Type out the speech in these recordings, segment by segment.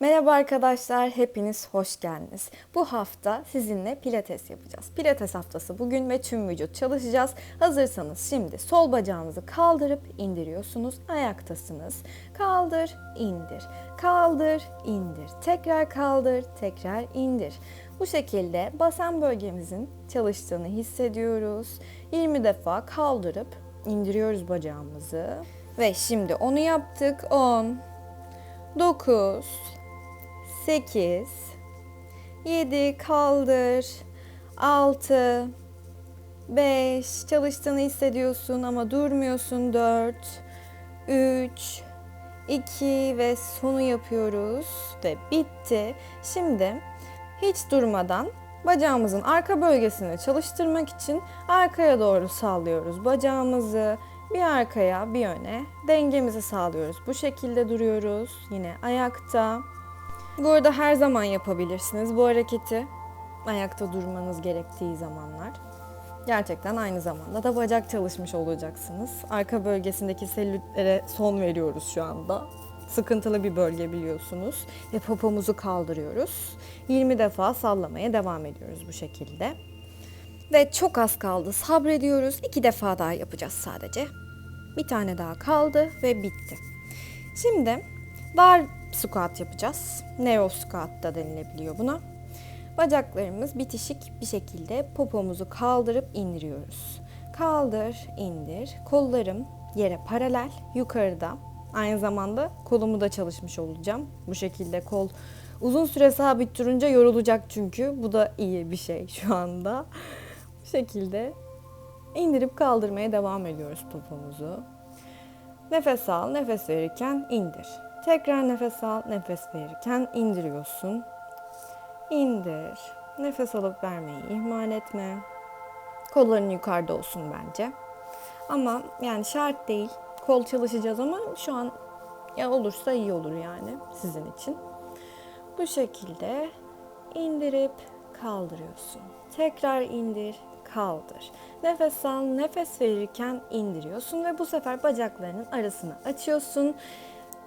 Merhaba arkadaşlar, hepiniz hoş geldiniz. Bu hafta sizinle pilates yapacağız. Pilates haftası bugün ve tüm vücut çalışacağız. Hazırsanız şimdi sol bacağınızı kaldırıp indiriyorsunuz. Ayaktasınız. Kaldır, indir. Kaldır, indir. Tekrar kaldır, tekrar indir. Bu şekilde basen bölgemizin çalıştığını hissediyoruz. 20 defa kaldırıp indiriyoruz bacağımızı. Ve şimdi onu yaptık. 10 9 8 7 kaldır 6 5 çalıştığını hissediyorsun ama durmuyorsun 4 3 2 ve sonu yapıyoruz ve bitti. Şimdi hiç durmadan bacağımızın arka bölgesini çalıştırmak için arkaya doğru sallıyoruz bacağımızı. Bir arkaya, bir öne dengemizi sağlıyoruz. Bu şekilde duruyoruz. Yine ayakta. Bu arada her zaman yapabilirsiniz bu hareketi. Ayakta durmanız gerektiği zamanlar. Gerçekten aynı zamanda da bacak çalışmış olacaksınız. Arka bölgesindeki selülitlere son veriyoruz şu anda. Sıkıntılı bir bölge biliyorsunuz. Ve popomuzu kaldırıyoruz. 20 defa sallamaya devam ediyoruz bu şekilde. Ve çok az kaldı. Sabrediyoruz. İki defa daha yapacağız sadece. Bir tane daha kaldı ve bitti. Şimdi bar squat yapacağız. Neo squat da denilebiliyor buna. Bacaklarımız bitişik bir şekilde popomuzu kaldırıp indiriyoruz. Kaldır, indir. Kollarım yere paralel, yukarıda. Aynı zamanda kolumu da çalışmış olacağım. Bu şekilde kol uzun süre sabit durunca yorulacak çünkü. Bu da iyi bir şey şu anda. Bu şekilde indirip kaldırmaya devam ediyoruz popomuzu. Nefes al, nefes verirken indir. Tekrar nefes al, nefes verirken indiriyorsun. İndir. Nefes alıp vermeyi ihmal etme. Kolların yukarıda olsun bence. Ama yani şart değil. Kol çalışacağız ama şu an ya olursa iyi olur yani sizin için. Bu şekilde indirip kaldırıyorsun. Tekrar indir, kaldır. Nefes al, nefes verirken indiriyorsun ve bu sefer bacaklarının arasını açıyorsun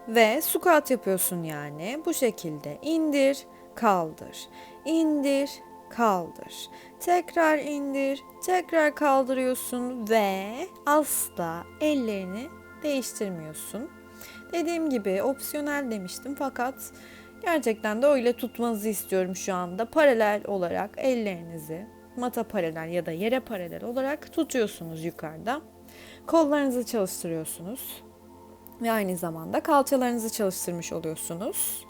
ve squat yapıyorsun yani. Bu şekilde indir, kaldır. İndir, kaldır. Tekrar indir, tekrar kaldırıyorsun ve asla ellerini değiştirmiyorsun. Dediğim gibi opsiyonel demiştim fakat gerçekten de öyle tutmanızı istiyorum şu anda. Paralel olarak ellerinizi mata paralel ya da yere paralel olarak tutuyorsunuz yukarıda. Kollarınızı çalıştırıyorsunuz ve aynı zamanda kalçalarınızı çalıştırmış oluyorsunuz.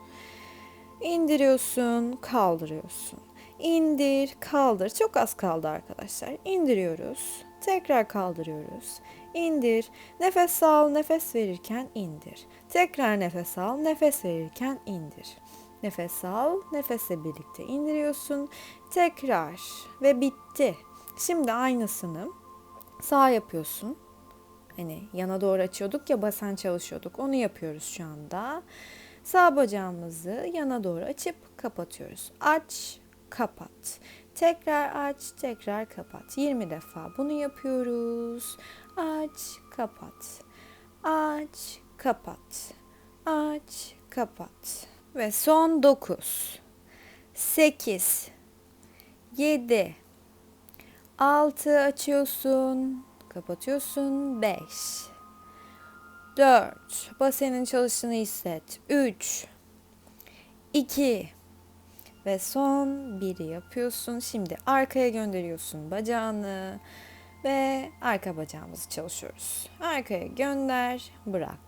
İndiriyorsun, kaldırıyorsun. İndir, kaldır. Çok az kaldı arkadaşlar. İndiriyoruz. Tekrar kaldırıyoruz. İndir. Nefes al, nefes verirken indir. Tekrar nefes al, nefes verirken indir. Nefes al, nefesle birlikte indiriyorsun. Tekrar ve bitti. Şimdi aynısını sağ yapıyorsun. Hani yana doğru açıyorduk ya basen çalışıyorduk. Onu yapıyoruz şu anda. Sağ bacağımızı yana doğru açıp kapatıyoruz. Aç, kapat. Tekrar aç, tekrar kapat. 20 defa bunu yapıyoruz. Aç, kapat. Aç, kapat. Aç, kapat. Ve son 9 8 7 6 açıyorsun, kapatıyorsun. 5 4 basenin çalıştığını hisset. 3 2 ve son 1'i yapıyorsun. Şimdi arkaya gönderiyorsun bacağını ve arka bacağımızı çalışıyoruz. Arkaya gönder, bırak.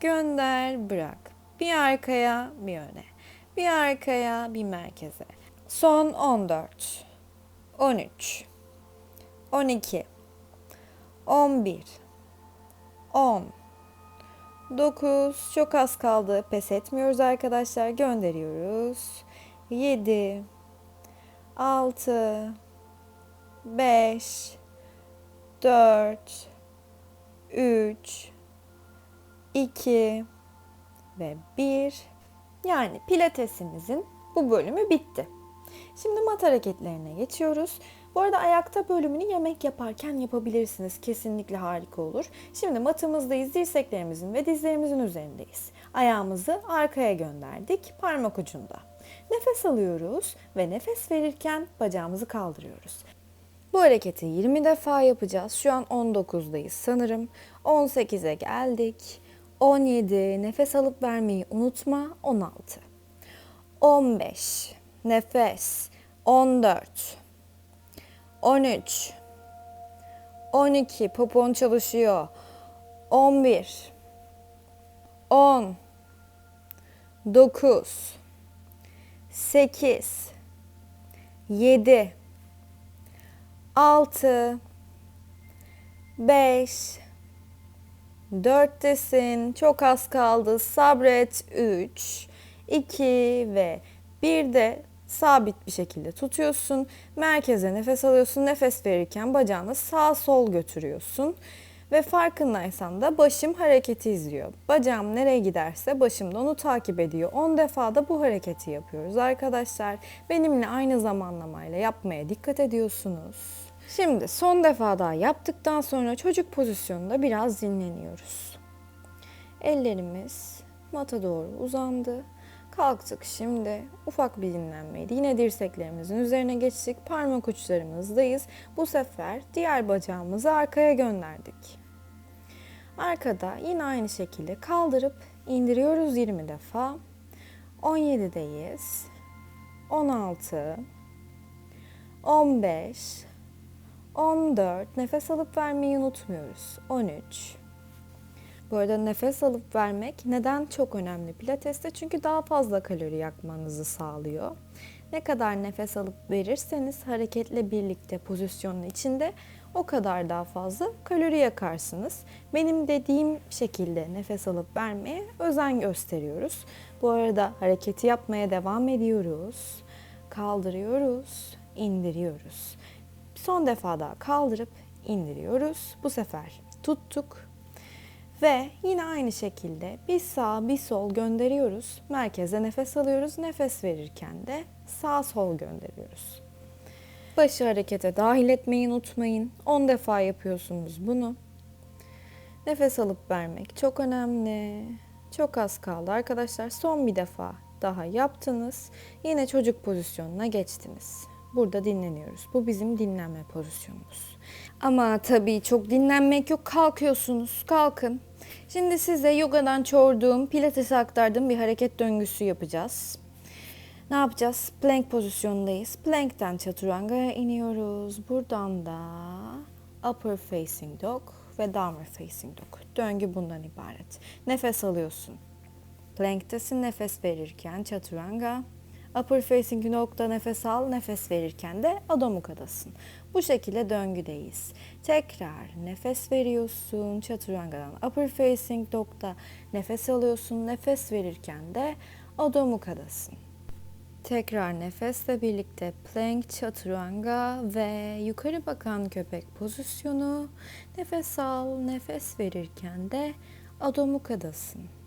Gönder, bırak. Bir arkaya, bir öne. Bir arkaya, bir merkeze. Son 14 13 12 11 10 9 çok az kaldı. Pes etmiyoruz arkadaşlar. Gönderiyoruz. 7 6 5 4 3 2 ve 1 yani pilatesimizin bu bölümü bitti. Şimdi mat hareketlerine geçiyoruz. Bu arada ayakta bölümünü yemek yaparken yapabilirsiniz. Kesinlikle harika olur. Şimdi matımızdayız. Dirseklerimizin ve dizlerimizin üzerindeyiz. Ayağımızı arkaya gönderdik parmak ucunda. Nefes alıyoruz ve nefes verirken bacağımızı kaldırıyoruz. Bu hareketi 20 defa yapacağız. Şu an 19'dayız sanırım. 18'e geldik. 17 nefes alıp vermeyi unutma. 16. 15 nefes. 14 13 12 popon çalışıyor. 11 10 9 8 7 6 5 4'tesin. Çok az kaldı. Sabret. 3 2 ve 1 de sabit bir şekilde tutuyorsun. Merkeze nefes alıyorsun. Nefes verirken bacağını sağ sol götürüyorsun. Ve farkındaysan da başım hareketi izliyor. Bacağım nereye giderse başım da onu takip ediyor. 10 defa da bu hareketi yapıyoruz arkadaşlar. Benimle aynı zamanlamayla yapmaya dikkat ediyorsunuz. Şimdi son defa daha yaptıktan sonra çocuk pozisyonunda biraz dinleniyoruz. Ellerimiz mata doğru uzandı. Kalktık şimdi ufak bir dinlenmeydi. Yine dirseklerimizin üzerine geçtik. Parmak uçlarımızdayız. Bu sefer diğer bacağımızı arkaya gönderdik. Arkada yine aynı şekilde kaldırıp indiriyoruz 20 defa. 17'deyiz. 16 15 14 nefes alıp vermeyi unutmuyoruz. 13 bu arada nefes alıp vermek neden çok önemli pilateste? Çünkü daha fazla kalori yakmanızı sağlıyor. Ne kadar nefes alıp verirseniz hareketle birlikte pozisyonun içinde o kadar daha fazla kalori yakarsınız. Benim dediğim şekilde nefes alıp vermeye özen gösteriyoruz. Bu arada hareketi yapmaya devam ediyoruz. Kaldırıyoruz, indiriyoruz. Son defa daha kaldırıp indiriyoruz. Bu sefer tuttuk, ve yine aynı şekilde bir sağ bir sol gönderiyoruz. Merkeze nefes alıyoruz. Nefes verirken de sağ sol gönderiyoruz. Başı harekete dahil etmeyi unutmayın. 10 defa yapıyorsunuz bunu. Nefes alıp vermek çok önemli. Çok az kaldı arkadaşlar. Son bir defa daha yaptınız. Yine çocuk pozisyonuna geçtiniz. Burada dinleniyoruz. Bu bizim dinlenme pozisyonumuz. Ama tabii çok dinlenmek yok. Kalkıyorsunuz. Kalkın. Şimdi size yogadan çoğurduğum, pilatese aktardığım bir hareket döngüsü yapacağız. Ne yapacağız? Plank pozisyondayız. Plank'ten chaturanga'ya iniyoruz. Buradan da upper facing dog ve downward facing dog. Döngü bundan ibaret. Nefes alıyorsun. Plank'tesin nefes verirken chaturanga. Upper facing nokta nefes al, nefes verirken de Adho Mukha'dasın. Bu şekilde döngüdeyiz. Tekrar nefes veriyorsun. Chaturanga'dan upper facing dog'da nefes alıyorsun. Nefes verirken de Adho Mukha'dasın. Tekrar nefesle birlikte plank, chaturanga ve yukarı bakan köpek pozisyonu. Nefes al, nefes verirken de Adho Mukha'dasın.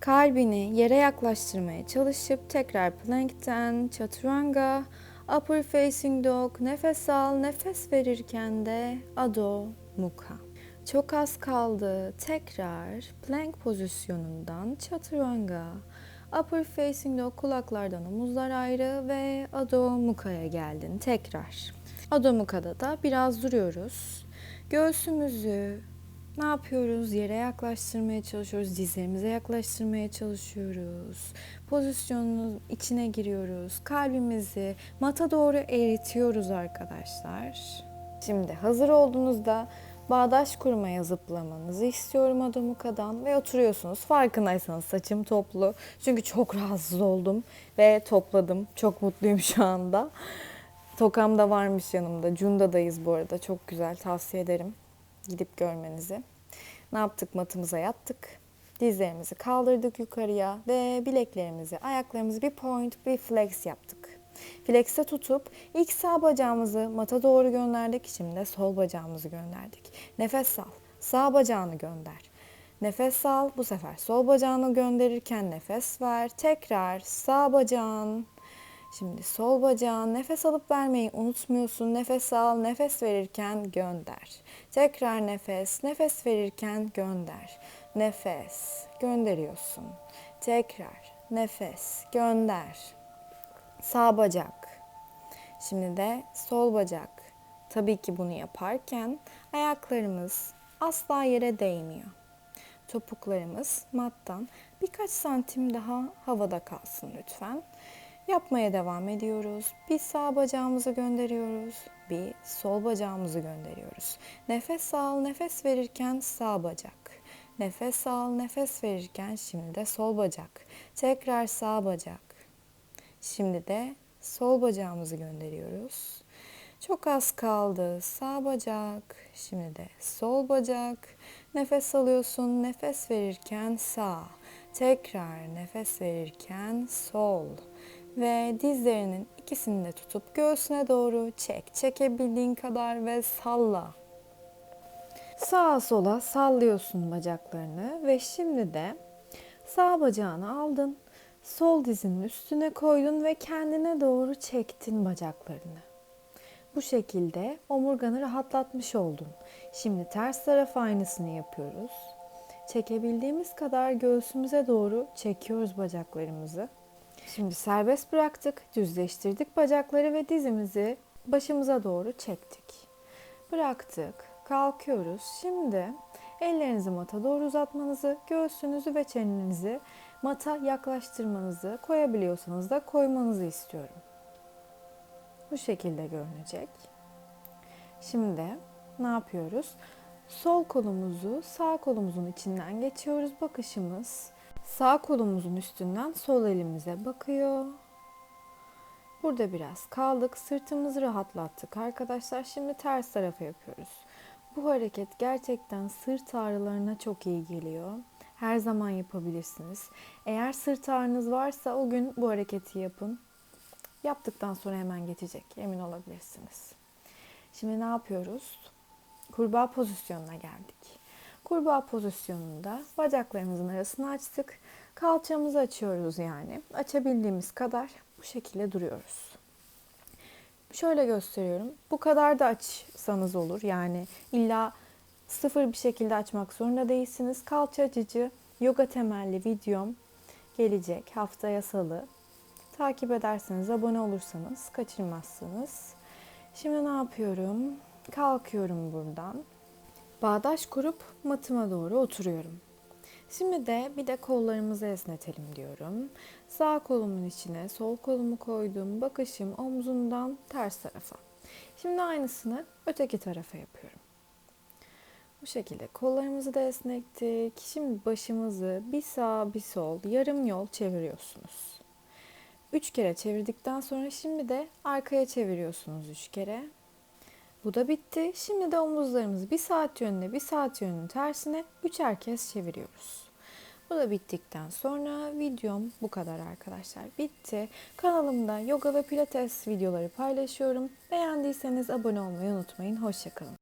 Kalbini yere yaklaştırmaya çalışıp tekrar plankten, chaturanga, upper facing dog, nefes al, nefes verirken de Adho Mukha. Çok az kaldı. Tekrar plank pozisyonundan chaturanga, upper facing dog kulaklardan omuzlar ayrı ve Adho Mukha'ya geldin tekrar. Adho Mukha'da da biraz duruyoruz. Göğsümüzü ne yapıyoruz? Yere yaklaştırmaya çalışıyoruz. Dizlerimize yaklaştırmaya çalışıyoruz. Pozisyonun içine giriyoruz. Kalbimizi mata doğru eritiyoruz arkadaşlar. Şimdi hazır olduğunuzda bağdaş kurmaya zıplamanızı istiyorum Adamuka'dan ve oturuyorsunuz. Farkındaysanız saçım toplu. Çünkü çok rahatsız oldum ve topladım. Çok mutluyum şu anda. Tokam da varmış yanımda. Cunda'dayız bu arada. Çok güzel. Tavsiye ederim gidip görmenizi. Ne yaptık? Matımıza yattık. Dizlerimizi kaldırdık yukarıya ve bileklerimizi, ayaklarımızı bir point, bir flex yaptık. Flex'e tutup ilk sağ bacağımızı mata doğru gönderdik. Şimdi de sol bacağımızı gönderdik. Nefes al. Sağ bacağını gönder. Nefes al. Bu sefer sol bacağını gönderirken nefes ver. Tekrar sağ bacağın Şimdi sol bacağın nefes alıp vermeyi unutmuyorsun. Nefes al, nefes verirken gönder. Tekrar nefes, nefes verirken gönder. Nefes, gönderiyorsun. Tekrar nefes gönder. Sağ bacak. Şimdi de sol bacak. Tabii ki bunu yaparken ayaklarımız asla yere değmiyor. Topuklarımız mattan birkaç santim daha havada kalsın lütfen. Yapmaya devam ediyoruz. Bir sağ bacağımızı gönderiyoruz. Bir sol bacağımızı gönderiyoruz. Nefes al, nefes verirken sağ bacak. Nefes al, nefes verirken şimdi de sol bacak. Tekrar sağ bacak. Şimdi de sol bacağımızı gönderiyoruz. Çok az kaldı. Sağ bacak. Şimdi de sol bacak. Nefes alıyorsun. Nefes verirken sağ. Tekrar nefes verirken sol. Ve dizlerinin ikisini de tutup göğsüne doğru çek. Çekebildiğin kadar ve salla. Sağa sola sallıyorsun bacaklarını ve şimdi de sağ bacağını aldın. Sol dizinin üstüne koydun ve kendine doğru çektin bacaklarını. Bu şekilde omurganı rahatlatmış oldun. Şimdi ters taraf aynısını yapıyoruz. Çekebildiğimiz kadar göğsümüze doğru çekiyoruz bacaklarımızı. Şimdi serbest bıraktık, düzleştirdik bacakları ve dizimizi başımıza doğru çektik. Bıraktık, kalkıyoruz. Şimdi ellerinizi mata doğru uzatmanızı, göğsünüzü ve çenenizi mata yaklaştırmanızı, koyabiliyorsanız da koymanızı istiyorum. Bu şekilde görünecek. Şimdi ne yapıyoruz? Sol kolumuzu sağ kolumuzun içinden geçiyoruz. Bakışımız sağ kolumuzun üstünden sol elimize bakıyor. Burada biraz kaldık. Sırtımızı rahatlattık arkadaşlar. Şimdi ters tarafa yapıyoruz. Bu hareket gerçekten sırt ağrılarına çok iyi geliyor. Her zaman yapabilirsiniz. Eğer sırt ağrınız varsa o gün bu hareketi yapın. Yaptıktan sonra hemen geçecek. Emin olabilirsiniz. Şimdi ne yapıyoruz? Kurbağa pozisyonuna geldik. Kurbağa pozisyonunda bacaklarımızın arasını açtık. Kalçamızı açıyoruz yani. Açabildiğimiz kadar bu şekilde duruyoruz. Şöyle gösteriyorum. Bu kadar da açsanız olur. Yani illa sıfır bir şekilde açmak zorunda değilsiniz. Kalça açıcı yoga temelli videom gelecek haftaya salı. Takip ederseniz, abone olursanız kaçırmazsınız. Şimdi ne yapıyorum? Kalkıyorum buradan. Bağdaş kurup matıma doğru oturuyorum. Şimdi de bir de kollarımızı esnetelim diyorum. Sağ kolumun içine sol kolumu koydum. Bakışım omzundan ters tarafa. Şimdi aynısını öteki tarafa yapıyorum. Bu şekilde kollarımızı da esnettik. Şimdi başımızı bir sağ bir sol yarım yol çeviriyorsunuz. Üç kere çevirdikten sonra şimdi de arkaya çeviriyorsunuz üç kere. Bu da bitti. Şimdi de omuzlarımızı bir saat yönüne bir saat yönünün tersine üçer kez çeviriyoruz. Bu da bittikten sonra videom bu kadar arkadaşlar. Bitti. Kanalımda yoga ve pilates videoları paylaşıyorum. Beğendiyseniz abone olmayı unutmayın. Hoşçakalın.